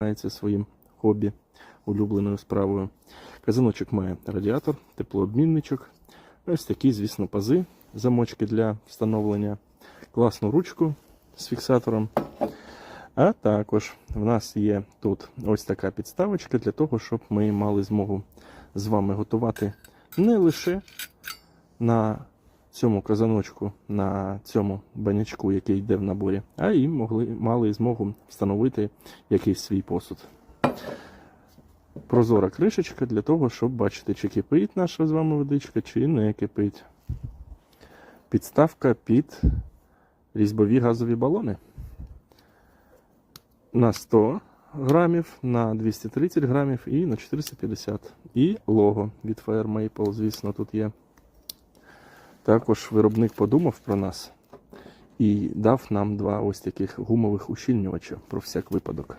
займається своїм хобі, улюбленою справою. Казаночок має радіатор, теплообмінничок. Ось такі, звісно, пази, замочки для встановлення, класну ручку з фіксатором. А також в нас є тут ось така підставочка для того, щоб ми мали змогу з вами готувати не лише на цьому казаночку, на цьому банячку, який йде в наборі, а і могли, мали змогу встановити якийсь свій посуд. Прозора кришечка для того, щоб бачити, чи кипить наша з вами водичка, чи не кипить. Підставка під різьбові газові балони. На 100 грамів, на 230 грамів і на 450. І лого від Fire Maple, звісно, тут є. Також виробник подумав про нас і дав нам два ось таких гумових ущільнювача про всяк випадок.